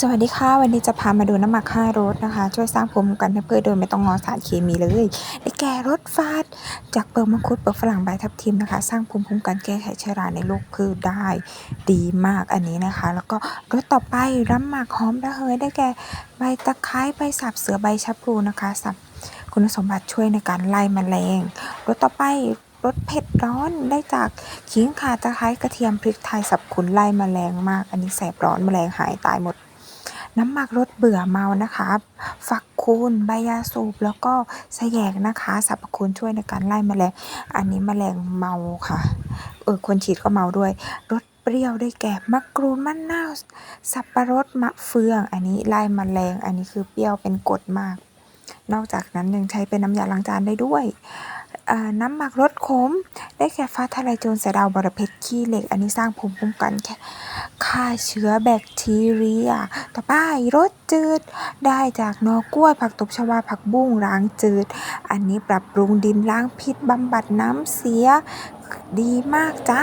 สวัสดีค่ะ วันนี้จะพามาดูน้ำหมักค่ารถนะคะ ช่วยสร้างภูมิคุ้มกันให้พืชโดยไม่ต้องงอสารเคมีเลยได้แก่รถฟาด จากเปลือกมังคุดเปลือกฝรั่งใบทับทิมนะคะ สร้างภูมิคุ้มกันแก้ไขเชื้อราในโรคพืชได้ดีมากอันนี้นะคะ แล้วก็รถต่อไปน้ำหมักหอมระเหยได้แก่ใบตะไคร้ใบสับเสือใบชะพลูนะคะสับคุณสมบัติช่วยในการไล่แมลงรถต่อไปรสเผ็ดร้อนได้จากขิงข่าตะไคร้กระเทียมพริกไทยสับขุนไล่แมลงมาก อันนี้แสบร้อนแมลงหายตายหมด น้ำหมักรสเบื่อเมานะคะ ฝักคูณใบยาสูบ แล้วก็สแยงนะคะสรรพคุณช่วยในการไล่แมลง อันนี้แมลงเมาค่ะ เออคนฉีดก็เมาด้วย รสเปรี้ยวได้แก่มะกรูดมะนาว สับปะรดมะเฟือง อันนี้ไล่แมลง อันนี้คือเปรี้ยวเป็นกรดมาก นอกจากนั้นยังใช้เป็นน้ำยาล้างจานได้ด้วย น้ำหมักรสขม ได้แก่ฟ้าทะลายโจรสดาบรเพชรขี้เหล็ก อันนี้สร้างภูมิคุ้มกันแค่ฆ่าเชื้อแบคทีเรีย ต่อไปรสจืด ได้จากนอกล้วย ผักตบชวา ผักบุ้งล้างจืด อันนี้ปรับปรุงดินล้างพิษบำบัดน้ำเสีย ดีมากจ้า